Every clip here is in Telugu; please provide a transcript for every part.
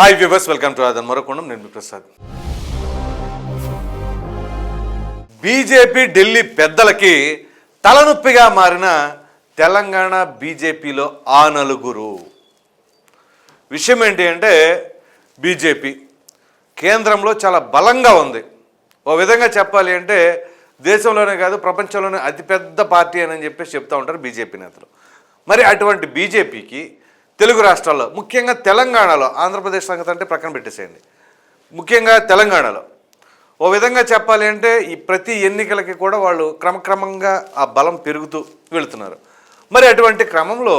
హాయ్ వ్యూవర్స్ వెల్కమ్ టు ఆదన్ మరొకొండం. నేను మీ ప్రసాద్. బీజేపీ ఢిల్లీ పెద్దలకి తలనొప్పిగా మారిన తెలంగాణ బీజేపీలో ఆ నలుగురు. విషయం ఏంటి అంటే బీజేపీ కేంద్రంలో చాలా బలంగా ఉంది. ఓ విధంగా చెప్పాలి అంటే దేశంలోనే కాదు ప్రపంచంలోనే అతిపెద్ద పార్టీ అని చెప్పేసి చెప్తూ ఉంటారు బీజేపీ నేతలు. మరి అటువంటి బీజేపీకి తెలుగు రాష్ట్రాల్లో ముఖ్యంగా తెలంగాణలో ఆంధ్రప్రదేశ్ సంగతి అంటే ప్రక్కన పెట్టేసేయండి. ముఖ్యంగా తెలంగాణలో. ఓ విధంగా చెప్పాలి అంటే ఈ ప్రతి ఎన్నికలకి కూడా వాళ్ళు క్రమక్రమంగా ఆ బలం పెరుగుతూ వెళుతున్నారు. మరి అటువంటి క్రమంలో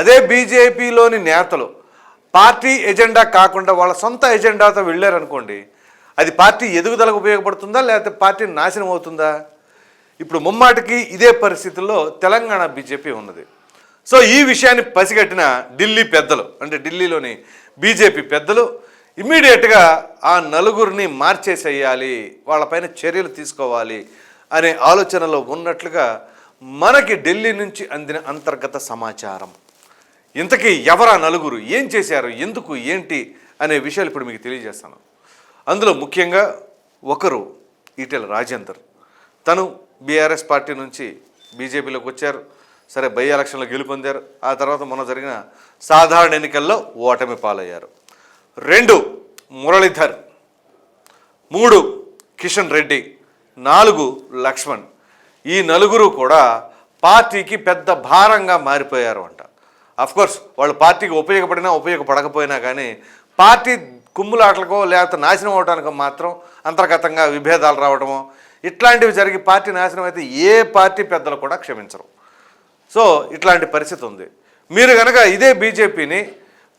అదే బీజేపీలోని నేతలు పార్టీ ఎజెండా కాకుండా వాళ్ళ సొంత ఎజెండాతో వెళ్ళారనుకోండి అది పార్టీ ఎదుగుదలకు ఉపయోగపడుతుందా లేకపోతే పార్టీ నాశనం అవుతుందా? ఇప్పుడు ముమ్మాటికి ఇదే పరిస్థితుల్లో తెలంగాణ బీజేపీ ఉన్నది. సో ఈ విషయాన్ని పసిగట్టిన ఢిల్లీ పెద్దలు అంటే ఢిల్లీలోని బీజేపీ పెద్దలు ఇమ్మీడియట్గా ఆ నలుగురిని మార్చేసేయాలి వాళ్ళపైన చర్యలు తీసుకోవాలి అనే ఆలోచనలో ఉన్నట్లుగా మనకి ఢిల్లీ నుంచి అందిన అంతర్గత సమాచారం. ఇంతకీ ఎవరా నలుగురు? ఏం చేశారు? ఎందుకు? ఏంటి? అనే విషయాలు ఇప్పుడు మీకు తెలియజేస్తాను. అందులో ముఖ్యంగా ఒకరు ఈటెల రాజేందర్. తను బీఆర్ఎస్ పార్టీ నుంచి బీజేపీలోకి వచ్చారు. సరే బై ఎలక్షన్లో గెలుపొందారు ఆ తర్వాత మొన్న జరిగిన సాధారణ ఎన్నికల్లో ఓటమి పాలయ్యారు. రెండు మురళీధర్. మూడు కిషన్ రెడ్డి. నాలుగు లక్ష్మణ్. ఈ నలుగురు కూడా పార్టీకి పెద్ద భారంగా మారిపోయారు అంట. అఫ్కోర్స్ వాళ్ళు పార్టీకి ఉపయోగపడినా ఉపయోగపడకపోయినా కానీ పార్టీ కుమ్ములాటలకో లేకపోతే నాశనం అవడానికో మాత్రం అంతర్గతంగా విభేదాలు రావడమో ఇట్లాంటివి జరిగి పార్టీ నాశనం అయితే ఏ పార్టీ పెద్దలు కూడా క్షమించరు. సో ఇట్లాంటి పరిస్థితి ఉంది. మీరు కనుక ఇదే బీజేపీని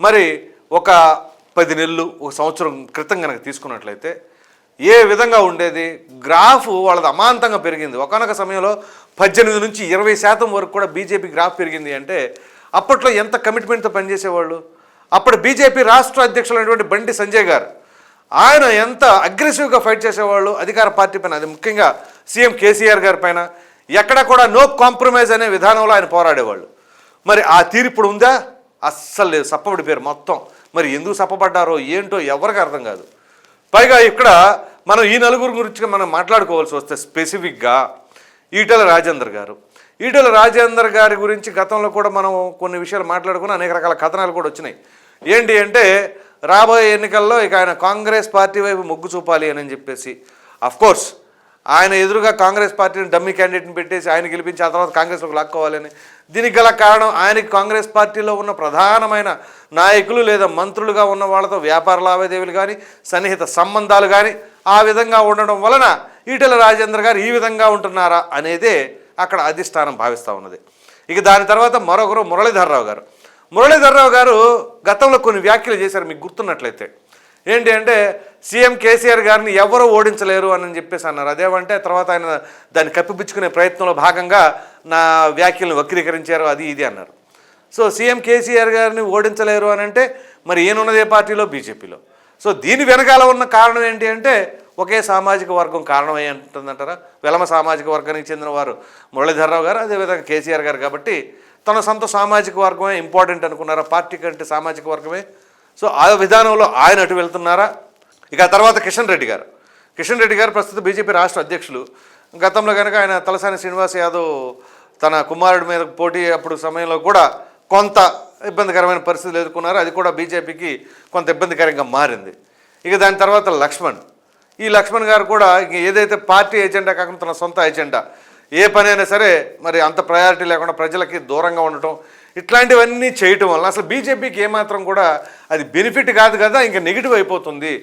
మరి ఒక పది నెలలు ఒక సంవత్సరం క్రితం కనుక తీసుకున్నట్లయితే ఏ విధంగా ఉండేది? గ్రాఫ్ వాళ్ళది అమాంతంగా పెరిగింది. ఒకనొక సమయంలో పద్దెనిమిది నుంచి ఇరవై శాతం వరకు కూడా బీజేపీ గ్రాఫ్ పెరిగింది అంటే అప్పట్లో ఎంత కమిట్మెంట్తో పనిచేసేవాళ్ళు? అప్పుడు బీజేపీ రాష్ట్ర అధ్యక్షులైనటువంటి బండి సంజయ్ గారు ఆయన ఎంత అగ్రెసివ్గా ఫైట్ చేసేవాళ్ళు? అధికార పార్టీ పైన అది ముఖ్యంగా సీఎం కేసీఆర్ గారి పైన ఎక్కడ కూడా నో కాంప్రమైజ్ అనే విధానంలో ఆయన పోరాడేవాళ్ళు. మరి ఆ తీరు ఇప్పుడు ఉందా? అస్సలు లేదు. సప్పబడి పేరు మొత్తం. మరి ఎందుకు సప్పబడ్డారో ఏంటో ఎవరికి అర్థం కాదు. పైగా ఇక్కడ మనం ఈ నలుగురు గురించి మనం మాట్లాడుకోవాల్సి వస్తే స్పెసిఫిక్గా ఈటెల రాజేందర్ గారు. ఈటల రాజేందర్ గారి గురించి గతంలో కూడా మనం కొన్ని విషయాలు మాట్లాడుకుని అనేక రకాల కథనాలు కూడా వచ్చినాయి. ఏంటి అంటే రాబోయే ఎన్నికల్లో ఇక ఆయన కాంగ్రెస్ పార్టీ వైపు మొగ్గు చూపాలి అని చెప్పేసి. అఫ్కోర్స్ ఆయన ఎదురుగా కాంగ్రెస్ పార్టీని డమ్మీ క్యాండిడేట్ని పెట్టేసి ఆయన గెలిపించి ఆ తర్వాత కాంగ్రెస్లోకి లాక్కోవాలని. దీనికి గల కారణం ఆయనకి కాంగ్రెస్ పార్టీలో ఉన్న ప్రధానమైన నాయకులు లేదా మంత్రులుగా ఉన్న వాళ్ళతో వ్యాపార లావాదేవీలు కానీ సన్నిహిత సంబంధాలు కానీ ఆ విధంగా ఉండడం వలన ఈటెల రాజేంద్ర గారు ఈ విధంగా ఉంటున్నారా అనేదే అక్కడ అధిష్టానం భావిస్తూ ఉన్నది. ఇక దాని తర్వాత మరొకరు మురళీధర్రావు గారు. మురళీధర్రావు గారు గతంలో కొన్ని వ్యాఖ్యలు చేశారు మీకు గుర్తున్నట్లయితే. ఏంటి అంటే సీఎం కేసీఆర్ గారిని ఎవరు ఓడించలేరు అని చెప్పేసి అన్నారు. అదేమంటే తర్వాత ఆయన దాన్ని కప్పిపుచ్చుకునే ప్రయత్నంలో భాగంగా నా వ్యాఖ్యలను వక్రీకరించారు అది ఇది అన్నారు. సో సీఎం కేసీఆర్ గారిని ఓడించలేరు అని అంటే మరి ఈయనున్నదే పార్టీలో బీజేపీలో. సో దీని వెనకాల ఉన్న కారణం ఏంటి అంటే ఒకే సామాజిక వర్గం కారణమై ఉంటుందంటారా? వెలమ సామాజిక వర్గానికి చెందిన వారు మురళీధరరావు గారు అదేవిధంగా కేసీఆర్ గారు కాబట్టి తన సొంత సామాజిక వర్గమే ఇంపార్టెంట్ అనుకున్నారా? పార్టీ కంటే సామాజిక వర్గమే సో ఆ విధానంలో ఆయన అటు వెళ్తున్నారా? ఇక తర్వాత కిషన్ రెడ్డి గారు. కిషన్ రెడ్డి గారు ప్రస్తుతం బీజేపీ రాష్ట్ర అధ్యక్షులు. గతంలో కనుక ఆయన తలసాని శ్రీనివాస్ యాదవ్ తన కుమారుడి మీద పోటీ అప్పుడు సమయంలో కూడా కొంత ఇబ్బందికరమైన పరిస్థితులు ఎదుర్కొన్నారు. అది కూడా బీజేపీకి కొంత ఇబ్బందికరంగా మారింది. ఇక దాని తర్వాత లక్ష్మణ్. ఈ లక్ష్మణ్ గారు కూడా ఏదైతే పార్టీ ఎజెండా కాకుండా తన సొంత ఎజెండా ఏ పని అయినా సరే మరి అంత ప్రయారిటీ లేకుండా ప్రజలకి దూరంగా ఉండటం ఇట్లాంటివన్నీ చేయటం వల్ల అసలు బీజేపీకి ఏమాత్రం కూడా అది బెనిఫిట్ కాదు కదా ఇంకా నెగిటివ్ అయిపోతుంది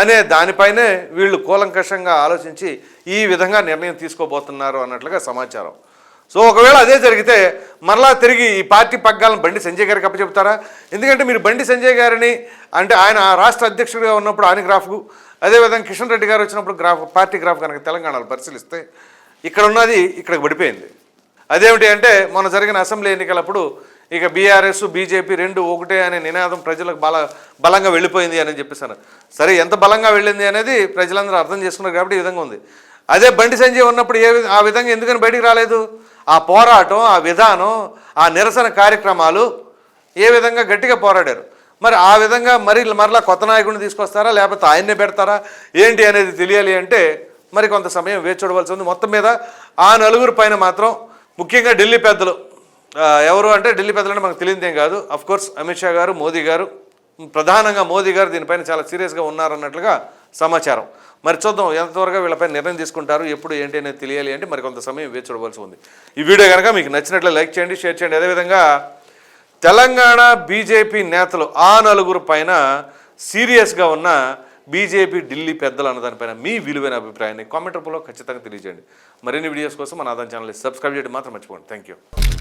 అనే దానిపైనే వీళ్ళు కూలంకషంగా ఆలోచించి ఈ విధంగా నిర్ణయం తీసుకోబోతున్నారు అన్నట్లుగా సమాచారం. సో ఒకవేళ అదే జరిగితే మరలా తిరిగి ఈ పార్టీ పగ్గాలను బండి సంజయ్ గారికి అప్పచెప్తారా? ఎందుకంటే మీరు బండి సంజయ్ గారిని అంటే ఆయన రాష్ట్ర అధ్యక్షుడిగా ఉన్నప్పుడు ఆయన గ్రాఫ్కు అదేవిధంగా కిషన్ రెడ్డి గారు వచ్చినప్పుడు గ్రాఫ్ పార్టీ గ్రాఫ్ కనుక తెలంగాణలో పరిశీలిస్తే ఇక్కడ ఉన్నది ఇక్కడికి పడిపోయింది. అదేమిటి అంటే మొన్న జరిగిన అసెంబ్లీ ఎన్నికలప్పుడు ఇక బీఆర్ఎస్ బీజేపీ రెండు ఒకటే అనే నినాదం ప్రజలకు బల బలంగా వెళ్ళిపోయింది అని చెప్పేసాను సరే ఎంత బలంగా వెళ్ళింది అనేది ప్రజలందరూ అర్థం చేసుకున్నారు కాబట్టి ఈ విధంగా ఉంది. అదే బండి సంజయ్ ఉన్నప్పుడు ఏ విధ- ఆ విధంగా ఎందుకని బయటికి రాలేదు? ఆ పోరాటం ఆ విధానం ఆ నిరసన కార్యక్రమాలు ఏ విధంగా గట్టిగా పోరాడారు? మరి ఆ విధంగా మరి మరలా కొత్త నాయకుడిని తీసుకొస్తారా? లేకపోతే ఆయన్నే పెడతారా? ఏంటి అనేది తెలియాలి అంటే మరి కొంత సమయం వేచి చూడవలసి ఉంది. మొత్తం మీద ఆ నలుగురు పైన మాత్రం ముఖ్యంగా ఢిల్లీ పెద్దలు ఎవరు అంటే ఢిల్లీ పెద్దలంటే మనకు తెలియదేం కాదు. అఫ్ కోర్స్ అమిత్ షా గారు మోదీ గారు ప్రధానంగా మోదీ గారు దీనిపైన చాలా సీరియస్గా ఉన్నారన్నట్లుగా సమాచారం. మరి చూద్దాం ఎంతవరకు వీళ్ళపై నిర్ణయం తీసుకుంటారు ఎప్పుడు ఏంటి అనేది తెలియాలి అంటే మరి కొంత సమయం వేచి చూడవలసి ఉంది. ఈ వీడియో కనుక మీకు నచ్చినట్లు లైక్ చేయండి షేర్ చేయండి. అదేవిధంగా తెలంగాణ బీజేపీ నేతలు ఆ నలుగురు పైన సీరియస్గా ఉన్న బీజేపీ ఢిల్లీ పెద్దలు అన్న దానిపైన మీ విలువైన అభిప్రాయాన్ని కామెంట్ రూపంలో ఖచ్చితంగా తెలియజేయండి. మరిన్ని వీడియోస్ కోసం మన ఆదాయం ఛానల్ని సబ్స్క్రైబ్ చేయడం మాత్రం మర్చిపోండి థ్యాంక్ యూ